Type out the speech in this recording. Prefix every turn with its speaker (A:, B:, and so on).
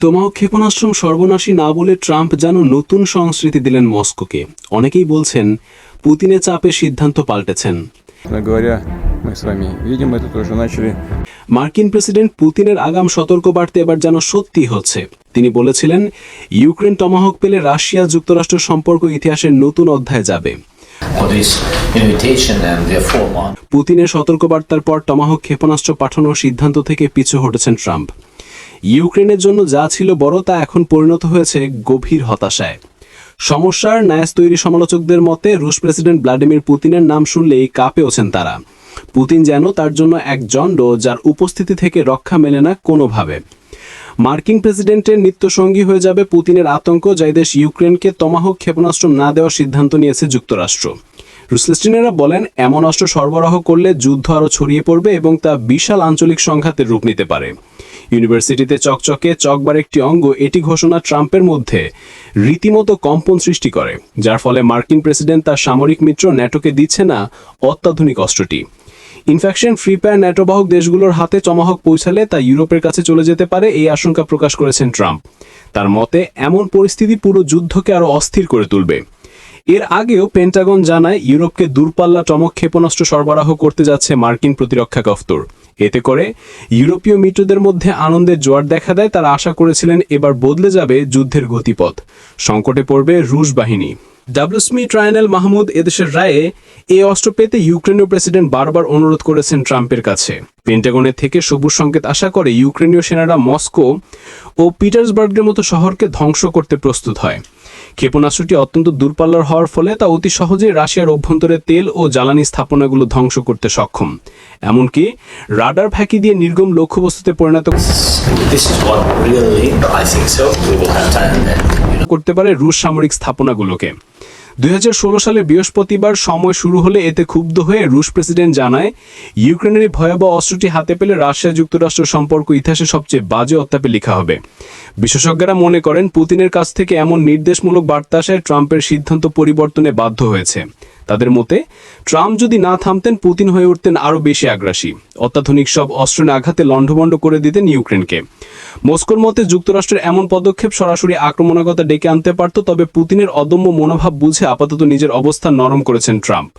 A: তোমাও ক্ষেপণাশ্রম সর্বনাশী না বলে ট্রাম্প যেন নতুন সংস্কৃতি দিলেন মস্কোকে। অনেকেই বলছেন পুতিনের চাপে সিদ্ধান্ত পাল্টেছেন। মার্কিন প্রেসিডেন্ট পুতিনের আগাম সতর্কবার্তা এবার যেন সত্যি হচ্ছে। তিনি বলেছিলেন ইউক্রেন টমাহক পেলে রাশিয়া যুক্তরাষ্ট্র সম্পর্ক ইতিহাসের নতুন অধ্যায় যাবে। পুতিনের সতর্কবার্তার পর টমাহক ক্ষেপণাস্ত্র পাঠানোর সিদ্ধান্ত থেকে পিছু হটেছেন ট্রাম্প। ইউক্রেনের জন্য যা ছিল বড় তা এখন পরিণত হয়েছে গভীর হতাশায়। সমস্যার ন্যাস তৈরি সমালোচকদের মতে, রুশ প্রেসিডেন্ট ভ্লাদিমির পুতিনের নাম শুনলেই কাঁপে ওঠেন তারা। পুতিন যেন তার জন্য এক জণ্ড যার উপস্থিতি থেকে রক্ষা মেলে না কোনোভাবে। মার্কিন প্রেসিডেন্টের নিত্যসঙ্গী হয়ে যাবে পুতিনের আতঙ্ক, যাই দেশ ইউক্রেনকে তমাহক ক্ষেপণাস্ত্র না দেওয়ার সিদ্ধান্ত নিয়েছে যুক্তরাষ্ট্র। রুসলেস্টিনেরা বলেন, এমন অস্ত্র সরবরাহ করলে যুদ্ধ আরও ছড়িয়ে পড়বে এবং তা বিশাল আঞ্চলিক সংঘাতের রূপ নিতে পারে। ইউনিভার্সিটিতে চকচকে, চকবার একটি অঙ্গ, এটি ঘোষণা ট্রাম্পের মধ্যে রীতিমতো কম্পন সৃষ্টি করে, যার ফলে মার্কিন প্রেসিডেন্ট তার সামরিক মিত্র ন্যাটোকে দিচ্ছে না অত্যাধুনিক অস্ত্রটি। ইনফ্যাকশন ফ্রি ফায়ার ন্যাটোবাহক দেশগুলোর হাতে চমাহক পৌঁছালে তা ইউরোপের কাছে চলে যেতে পারে এই আশঙ্কা প্রকাশ করেছেন ট্রাম্প। তার মতে, এমন পরিস্থিতি পুরো যুদ্ধকে আরও অস্থির করে তুলবে। এর আগেও পেন্টাগন জানায় ইউরোপকে দূরপাল্লা চমক ক্ষেপণাস্ত্র সরবরাহ করতে যাচ্ছে মার্কিন প্রতিরক্ষা দফতর এতে করে ইউরোপীয় মিত্রদের মধ্যে আনন্দের জোয়ার দেখা দেয়, তারা আশা করেছিলেন এবার বদলে যাবে যুদ্ধের গতিপথ। সংকটে পড়বে রুশ বাহিনী। ডাব্লিউসমি ট্রায়ানেল মাহমুদ এদেশের রায়ে এই অস্ত্র পেতে ইউক্রেনীয় প্রেসিডেন্ট বারবার অনুরোধ করেছেন ট্রাম্পের কাছে। পেন্টাগনের থেকে সবুজ সংকেত আশা করে ইউক্রেনীয় সেনারা মস্কো ও পিটার্সবার্গের মতো শহরকে ধ্বংস করতে প্রস্তুত হয়। ক্ষেপণাস্ত্রটি অত্যন্ত দূরপাল্লার হওয়ার ফলে তা অতি সহজেই রাশিয়ার অভ্যন্তরে তেল ও জ্বালানি স্থাপনাগুলো ধ্বংস করতে সক্ষম। এমনকি রাডার ফাঁকি দিয়ে নির্গম লক্ষ্যবস্তুতে পরিণত করতে পারে রুশ সামরিক স্থাপনাগুলোকে। দুই হাজার ষোলো সালে বৃহস্পতিবার সময় শুরু হলে এতে ক্ষুব্ধ হয়ে রুশ প্রেসিডেন্ট জানায়, ইউক্রেনের ভয়াবহ অস্ত্রটি হাতে পেলে রাশিয়া যুক্তরাষ্ট্র সম্পর্ক ইতিহাসে সবচেয়ে বাজে অত্যাপে লেখা হবে। বিশেষজ্ঞরা মনে করেন, পুতিনের কাছ থেকে এমন নির্দেশমূলক বার্তা আসায় ট্রাম্পের সিদ্ধান্ত পরিবর্তনে বাধ্য হয়েছে। তাদের মতে, ট্রাম্প যদি না থামতেন, পুতিন হয়ে উঠতেন আরও বেশি আগ্রাসী। অত্যাধুনিক সব অস্ত্র আঘাতে লণ্ডভণ্ড করে দিতেন ইউক্রেনকে। মস্কোর মতে যুক্তরাষ্ট্রের এমন পদক্ষেপ সরাসরি আক্রমণাগতা ডেকে আনতে পারত, তবে পুতিনের অদম্য মনোভাব বুঝে আপাতত নিজের অবস্থান নরম করেছেন ট্রাম্প।